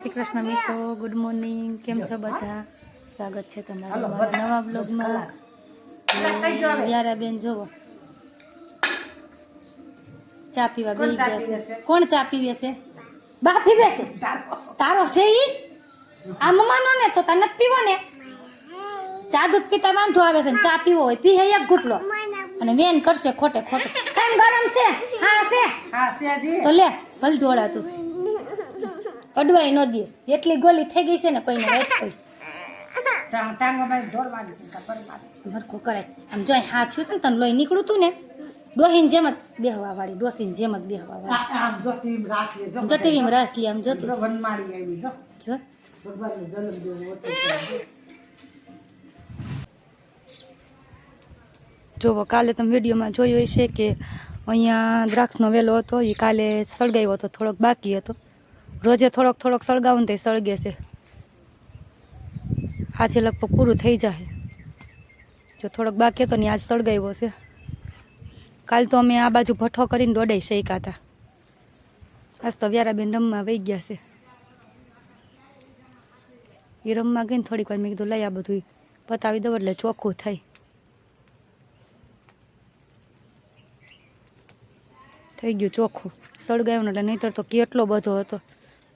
શ્રી કૃષ્ણ મિત્રો good morning કેમ છો બધા? સ્વાગત છે તમારું મારા નવા બ્લોગમાં વ્યારાબેન જોવો ચા પીવા બેસી ગયા છે? કોણ ચા પીવે છે? બા પીવે છે? તારો. છે ઈ? આ મમાનો ને? તો તને પીવો ને? ચા દૂધ પીતા વાંધો આવે છે ચા પીવો હોય પીહે એક ઘૂંટલો. અને વેન કરશે ખોટે ખોટે. કેમ ગરમ છે? હા છે. તો લે ભલ ઢોળા તું. અડવાઈ ન દે. એટલી ગોલી થઈ ગઈ છે ને કોઈને વેટ મારી હરખું કરાય. આમ જો હા થયું છે ને તને લોહી નીકળું તું ને ડોહીને જેમ જ બેહવા વાળી ડોસીને જેમ જ બેહવા વાળી આમ જો રાસ લે આમ જોતું. જો વન મારી આવી જો. કાલે તમે વિડીયોમાં જોયું હશે કે અહીંયા દ્રાક્ષનો વેલો હતો એ કાલે સળગાવ્યો હતો થોડોક બાકી હતો. રોજે થોડોક થોડોક સળગાવું તે સળગે છે. આજે લગભગ પૂરું થઈ જાય જો થોડોક બાકી હતો ને આજ સળગાવ્યો છે. કાલ તો અમે આ બાજુ ભઠ્ઠો કરીને દોડાઈ શેક્યા હતા આજ તો વ્યારાબેન રમવા વહી ગયા છે. એ રમવા ગઈને થોડીક વાર મેં કીધું, લઈ આ બધું પતાવી દઉં એટલે ચોખ્ખું થાય. થઈ ગયું ચોખ્ખું. સળગાવ્યું એટલે નહીંતર તો કેટલો બધો હતો.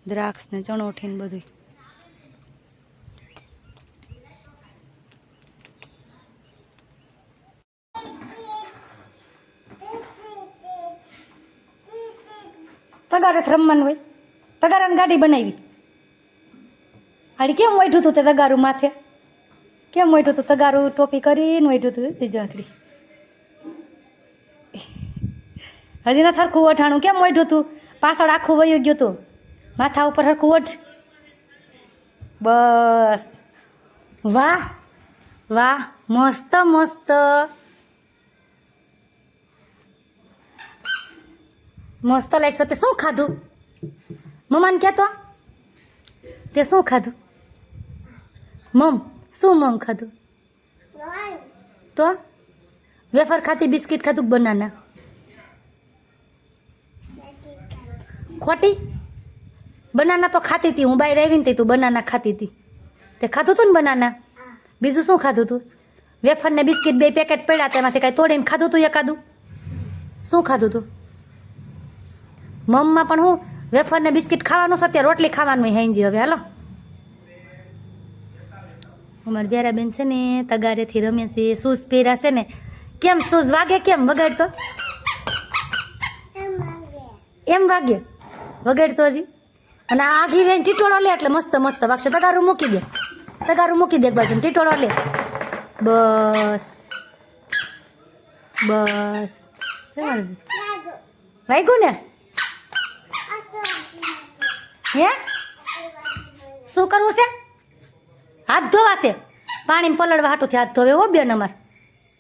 દ્રાક્ષ ને ચણોઠી ને બધું તગારે રમવાનું હોય. તગારાની ગાડી બનાવી. આડી કેમ વૈઠું હતું તે તગારું માથે? કેમ વૈઠું હતું તગારું ટોપી કરીને વૈઠું હતું સીધું આકડી હજી ના સરખું ઓઠાણું કેમ મોઢું હતું પાછળ આખું વયું ગયું હતું માથા ઉપર હરખું ઓઢ. બસ. વાહ વાહ, મસ્ત મસ્ત. મસ્ત લાગશો તે શું ખાધું? મમ્માને કહેતો, તે શું ખાધું? મમ, શું મમ ખાધું? તો વેફર ખાતી બિસ્કિટ ખાધું બનાના? ખોટી? બનાના તો ખાતી હતી. હું બહાર આવીને તે તું બનાના ખાતી હતી. તે ખાધું તું ને બનાના? બીજું શું ખાધું તું? વેફર ને બિસ્કિટ બે પેકેટ પડ્યા તેમાંથી કાંઈ તોડીને ખાધું તું એકાદું? શું ખાધું તું? મમમાં પણ હું વેફર ને બિસ્કિટ ખાવાનું છે અત્યારે રોટલી ખાવાનું હાંજી હવે હાલો. અમારી બેરાબેન છે ને તગારેથી રમે છે શૂઝ પહેર્યા છે ને. કેમ શૂઝ વાગે કેમ વગાડતો? એમ વાગે? વગાડતો હજી? અને આ ઘી લઈને ટીટોળો લે એટલે મસ્ત મસ્ત. વાગશે. તગારું મૂકી દે. તગારું મૂકી દે એક બાજુ ટીટોળો લે. બસ. બસ. વાગ્યું ને? હે? શું કરવું છે? હાથ ધોવાશે પાણી પલળવા હાટું હાથ ધોવે હો બેન અમાર.